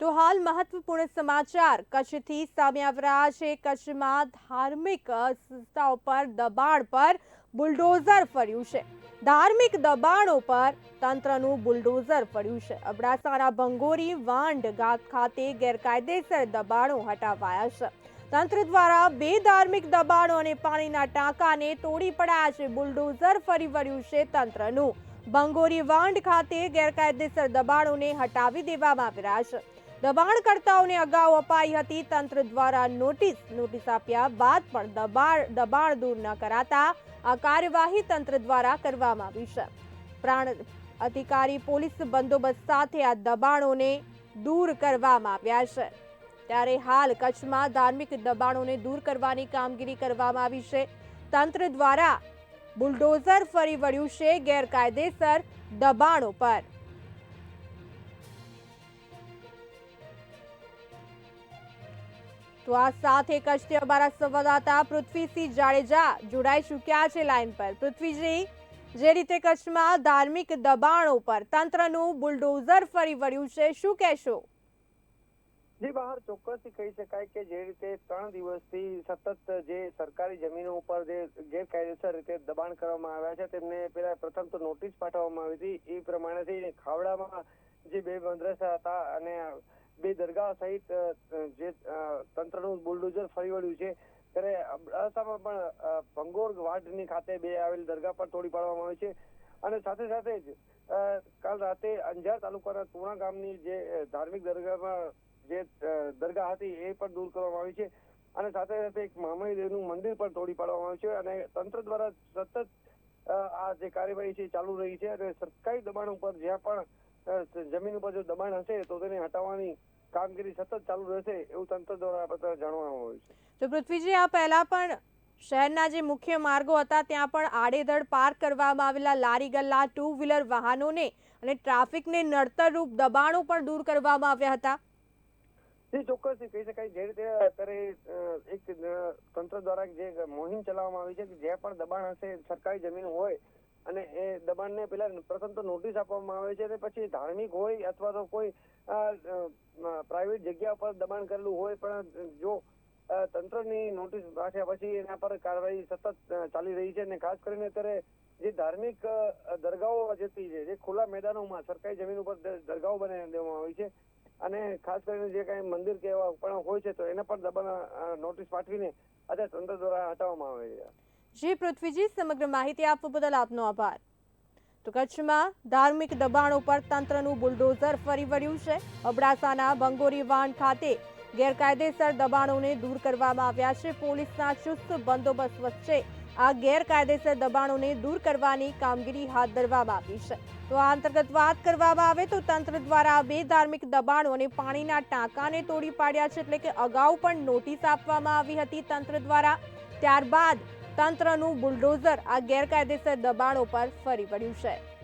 તો હાલ મહત્વપૂર્ણ સમાચાર. કચ્છથી સામે આવી છે. કચ્છમાં ધાર્મિક સંસ્થાઓ પર દબાણ પર બુલડોઝર ફર્યું છે. ધાર્મિક દબાણો પર તંત્રનું બુલડોઝર ફર્યું છે. અબડાસાના ભંગોરી વાંડ ગાત ખાતે ગેરકાયદેસર દબાણો હટાવાયા છે. તંત્ર દ્વારા બે ધાર્મિક દબાણો અને પાણીના ટાંકાને તોડી પડાયા છે. બુલડોઝર ફરી વળ્યું છે તંત્રનું. ભંગોરી વાંડ ખાતે ગેરકાયદેસર દબાણોને હટાવી દેવામાં આવી રહ્યા છે. દબાણકર્તાઓને અગાઉ અપાઈ હતી. તંત્ર દ્વારા નોટિસ નોટિસ આપ્યા બાદ પણ દબાણ દબાણ દૂર ન કરાતા આ કાર્યવાહી તંત્ર દ્વારા કરવામાં આવી છે. પ્રાણ અધિકારી, પોલીસ બંદોબસ્ત સાથે આ દબાણોને દૂર કરવામાં આવ્યા છે. ત્યારે હાલ કચ્છમાં ધાર્મિક દબાણોને દૂર કરવાની કામગીરી કરવામાં આવી છે. તંત્ર દ્વારા બુલડોઝર ફરી વળ્યું છે ગેરકાયદેસર દબાણો પર. તો આ સાથે કચ્છથી અમારા સંવાદદાતા પૃથ્વીસિંહ જાડેજા જોડાઈ ચૂક્યા છે લાઈન પર. પૃથ્વીજી, જે રીતે કચ્છમાં ધાર્મિક દબાણ ઉપર તંત્રનું બુલડોઝર ફરી વળ્યું છે, શું કહેશો? જે, બહાર ચોક્કસથી કહી શકાય કે જે રીતે ત્રણ દિવસથી સતત જે સરકારી જમીનો ઉપર જે ગેરકાયદેસર રીતે દબાણ કરવામાં આવ્યા છે, તેમને પેલા પ્રથમ તો નોટિસ પાઠવવામાં આવી હતી. એ પ્રમાણેથી ખાવડામાં જે બે મદ્રસા હતા અને બે દરગાહ સહિત જે તંત્રનું બુલડોઝર ફરી વળ્યું છે. ત્યારે અબડાસામાં પણ ભંગોર વાડની ખાતે બે આવેલ દરગાહ પર તોડી પાડવામાં આવી છે. અને સાથે સાથે જ કાલ રાતે અંજાર તાલુકાના તુણા ગામની જે ધાર્મિક દરગાહમાં જે દરગાહ હતી એ પણ દૂર કરવામાં આવી છે. અને સાથે સાથે એક મામણી દેવનું મંદિર પણ તોડી પાડવામાં આવ્યું છે. અને તંત્ર દ્વારા સતત આ જે કાર્યવાહી છે ચાલુ રહી છે. અને સરકારી દબાણ ઉપર જ્યાં પણ જમીન ઉપર જો દબાણ હશે તો તેને હટાવવાની કામગીરી સતત ચાલુ રહેશે એવું તંત્ર દ્વારા આપણે જાણવામાં આવ્યું છે. તો પૃથ્વીજી આ પહેલા પણ શહેરના જે મુખ્ય માર્ગો હતા ત્યાં પણ આડેધડ પાર્ક કરવામાં આવેલા લારી ગલ્લા ટુ વ્હીલર વાહનોને અને ટ્રાફિકને નડતરરૂપ દબાણો પણ દૂર કરવામાં આવ્યા હતા. જે ચોક્કસ કહી શકાય. જે રીતે અત્યારે એક તંત્ર દ્વારા જે મોહિમ ચલાવવામાં આવી છે કે જે પણ દબાણ હશે સરકારી જમીન હોય અને એ દબાણને પેલા પ્રથમ તો નોટિસ આપવામાં આવે છે અને પછી ધાર્મિક હોય અથવા તો કોઈ પ્રાઇવેટ જગ્યા પર દબાણ કરેલું હોય પણ જો તંત્રની નોટિસ રાખ્યા પછી એના પર કાર્યવાહી સતત ચાલી રહી છે અને ખાસ કરીને અત્યારે જે ધાર્મિક દરગાહો જતી છે, જે ખુલ્લા મેદાનોમાં સરકારી જમીન ઉપર દરગાહો બનાવી દેવામાં આવી છે અને ખાસ કરીને જે કાંઈ મંદિર કે એવા પણ હોય છે તો એને પણ દબાણ નોટિસ પાઠવીને અત્યારે તંત્ર દ્વારા હટાવવામાં આવે છે. જી પૃથ્વીજી સમગ્ર માહિતી આપવા બદલ આપનો આભાર. તો કચ્છમાં ધાર્મિક દબાણો પર તંત્રનું બુલડોઝર ફરી વળ્યું છે. અબડાસાના બંગોરી વાંડ ખાતે ગેરકાયદેસર દબાણોને દૂર કરવામાં આવ્યા છે. પોલીસના ચુસ્ત બંદોબસ્ત વચ્ચે આ ગેરકાયદેસર દબાણોને દૂર કરવાની કામગીરી હાથ ધરવામાં આવી છે. તો આ અંતર્ગત વાત કરવામાં આવે તો તંત્ર દ્વારા બે ધાર્મિક દબાણો અને પાણીના ટાંકાને તોડી પાડ્યા છે. એટલે કે અગાઉ પણ નોટિસ આપવામાં આવી હતી તંત્ર દ્વારા. ત્યારબાદ તંત્રનું બુલડોઝર આ ગેરકાયદેસર દબાણો પર ફરી પડ્યું છે.